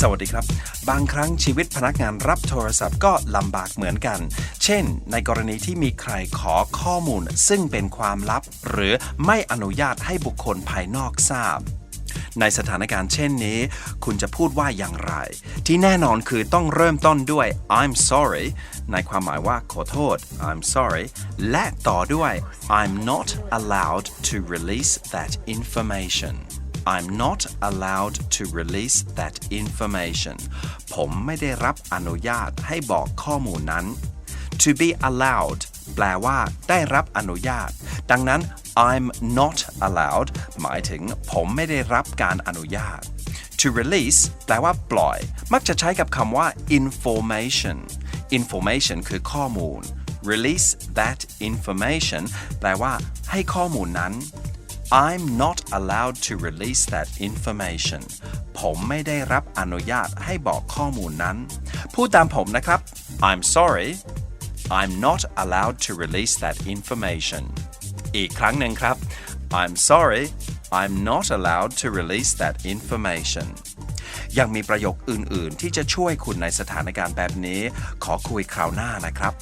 สวัสดีครับ บางครั้งชีวิตพนักงานรับโทรศัพท์ก็ลำบากเหมือนกัน เช่น ในกรณีที่มีใครขอข้อมูล ซึ่งเป็นความลับ หรือไม่อนุญาตให้บุคคลภายนอกทราบ ในสถานการณ์เช่นนี้ คุณจะพูดว่าอย่างไร ที่แน่นอนคือต้องเริ่มต้นด้วย I'm sorry ในความหมายว่าขอโทษ I'm sorry และต่อด้วย I'm not allowed to release that information I'm not allowed to release that information ผมไม่ได้รับอนุญาตให้บอกข้อมูลนั้น to be allowed แปลว่าได้รับอนุญาต ดังนั้น I'm not allowed หมายถึงผมไม่ได้รับการอนุญาต to release แปลว่าปล่อย มักจะใช้กับคำว่า information information คือข้อมูล release that information แปลว่าให้ข้อมูลนั้น I'm not allowed to release that information ผมไม่ได้รับอนุญาตให้บอกข้อมูลนั้น พูดตามผมนะครับ I'm sorry I'm not allowed to release that information อีกครั้งหนึ่งครับ I'm sorry I'm not allowed to release that information ยังมีประโยคอื่น ๆ ที่จะช่วยคุณในสถานการณ์แบบนี้ ขอคุยคราวหน้านะครับ